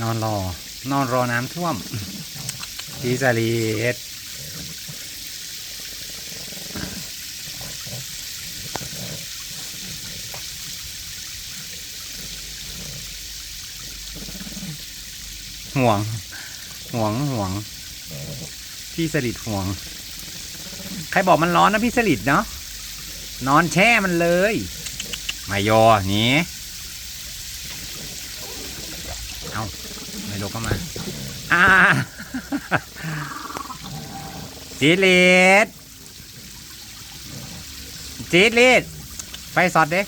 นอนรอ นอนรอน้ำท่วมพีสลีดห่วง ห่วง ห่วง พี่สลิดห่วง ใครบอกมันร้อนนะพี่สลิดเนาะนอนแช่มันเลยไมโยหนีเอาไมโยก็มา อ่าจีดลีดจีดลีดไฟสอดเด้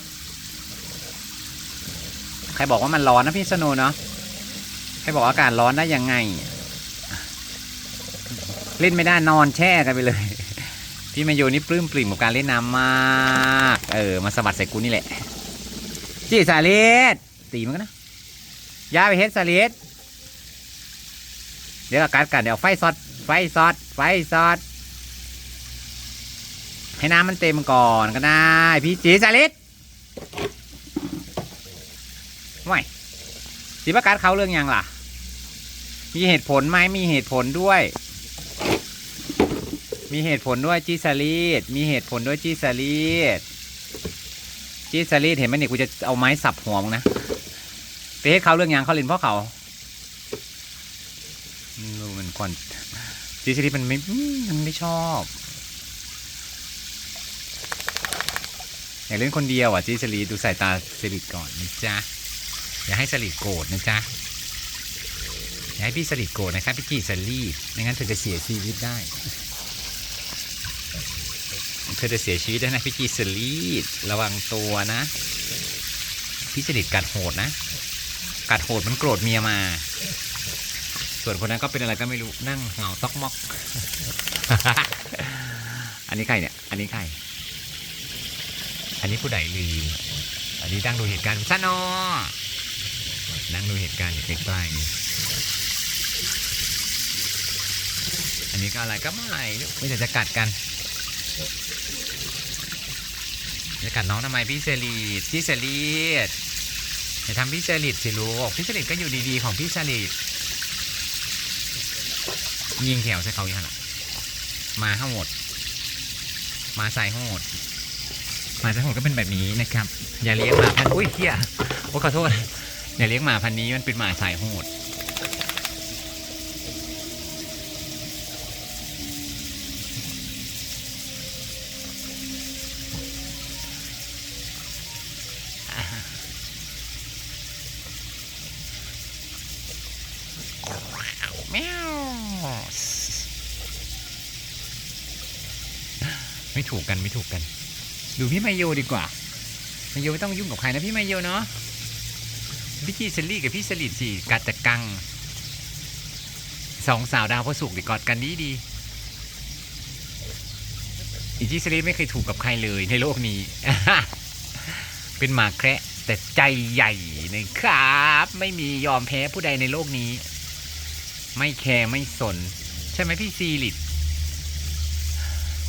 ใครบอกว่ามันร้อนนะพี่สนุเนาะใครบอกอากาศร้อนได้ยังไง เล่นไม่ได้นอนแช่กันไปเลย พี่มาโยนี่ปลื้มปริ่มกับการเล่นน้ำมาก เออมาสะบัดใส่กูนี่แหละจีสาลิดตีมันกันนะย่าไปเฮ็ดสาลิดเดี๋ยวเรากัดกันเดี๋ยวไฟซอดไฟซอดไฟซอดให้น้ำมันเต็มก่อนก็ได้พี่จีสาลิดไม่จีประกาศเขาเรื่องยังล่ะ มีเหตุผลไหมมีเหตุผลด้วย มีเหตุผลด้วยจีสาลีดมีเหตุผลด้วยจีสาลีดจีสาลีดเห็นไหมเนี่ยกูจะเอาไม้สับหัวมึงนะไปให้เขาเรื่องยังเขาเล่นเพราะเขาดูมันก่อนจีสาลีดมันไม่มันไม่ชอบอยากเล่นคนเดียวอะจีสลีดดูสายตาสลิดก่อนนะจ๊ะอย่าให้สลิดโกรธนะจ๊ะอย่าให้พี่สลิดโกรธนะครับพี่จีสลีดไม่งั้นเธอจะเสียชีวิตได้ อจะเสียชีวิตแล้นะพี่จีสลีดระวังตัวนะ พี่จริตกัดโหดนะ กัดโหดมันโกรธเมียมา ส่วนคนนั้นก็เป็นอะไรก็ไม่รู้นั่งเหงาตอกมอก อันนี้ใครเนี่ย อันนี้ใคร อันนี้ผู้ใดลืมอันนี้นั่งดูเหตุการณ์ซะนอนั่งดูเหตุการณ์อยู่ใกล้ๆนี่อันนี้ก็อะไรก็ไม่ไม่แต่จะกัดกัน จะกัดน้องทำไมพี่เซรีดพี่เซรีดอย่าทำพี่เซรีดสิลูกพี่เซรีดก็อยู่ดีๆของพี่เซรีดยิงแถวใส่เขาอย่างนั้นล่ะมาห้าหมด มาใส่ห้าหมดมาใส่ห้าหมดก็เป็นแบบนี้นะครับ อย่าเลี้ยงหมาพันอุ้ยเฮียโอ้ขอโทษ อย่าเลี้ยงหมาพันนี้มันเป็นหมาสายโหด ไม่ถูกกันไม่ถูกกัน ดูพี่ไมโยดีกว่าไมโยไม่ต้องยุ่งกับใครนะพี่ไมโยเนาะพี่จีเซลลี่กับพี่สลิดสิกัดจะกังสองสาวดาวพระสุกดีกอดกันดีดีอีจีเซลลี่ไม่เคยถูกกับใครเลยในโลกนี้ เป็นหมาแคระแต่ใจใหญ่นะครับ ไม่มียอมแพ้ผู้ใดในโลกนี้ ไม่แคร์ไม่สน ใช่ไหมพี่ซีริต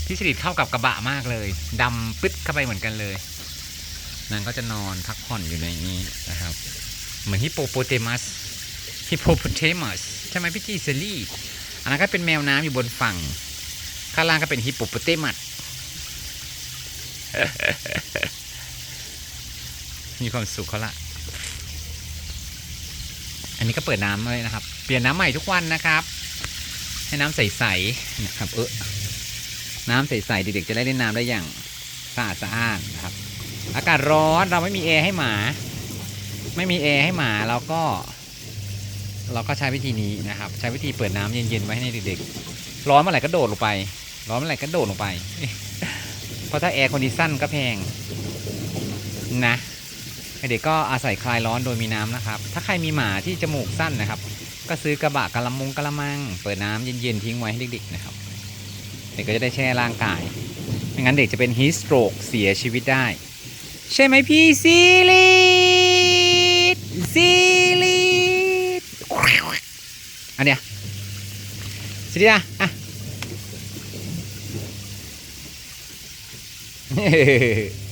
พี่ซีริตเข้ากับกระบะมากเลยดำปึ๊ดเข้าไปเหมือนกันเลยนางก็จะนอนพักผ่อนอยู่ในนี้นะครับ เหมือนฮิปโปโปเตมัสฮิปโปโปเตมัสใช่ไหมพี่จีเซลี่อันนั้นก็เป็นแมวน้ำอยู่บนฝั่ง ข้างล่างก็เป็นฮิปโปโปเตมัสมีความสุขเขาละ นนี้ก็เปิดน้ำเลยนะครับ เปลี่ยนน้ำใหม่ทุกวันนะครับ ให้น้ำใสๆนะครับ เออน้ำใสๆเด็กๆจะได้เล่นน้ำได้อย่างสะอาดสะอ้านนะครับ อากาศร้อนเราไม่มีแอร์ให้หมา ไม่มีแอร์ให้หมาเราก็ เราก็ใช้วิธีนี้นะครับ ใช้วิธีเปิดน้ำเย็นๆไว้ให้เด็กๆ ร้อนเมื่อไหร่ก็โดดลงไป ร้อนเมื่อไหร่ก็โดดลงไป เพราะถ้าแอร์คอนดิชันก็แพงนะ เด็กก็อาศัยคลายร้อนโดยมีน้ำนะครับ ถ้าใครมีหมาที่จมูกสั้นนะครับ ก็ซื้อกระบะกะละมุงกะละมัง เปิดน้ำเย็นๆทิ้งไว้ให้เด็กๆนะครับ เด็กก็จะได้แช่ร่างกาย ไม่งั้นเด็กจะเป็นฮีสโตรกเสียชีวิตได้ ใช่ไหมพี่ซีลีซีลีอันเนี้ยซีรีอ่อะเฮ้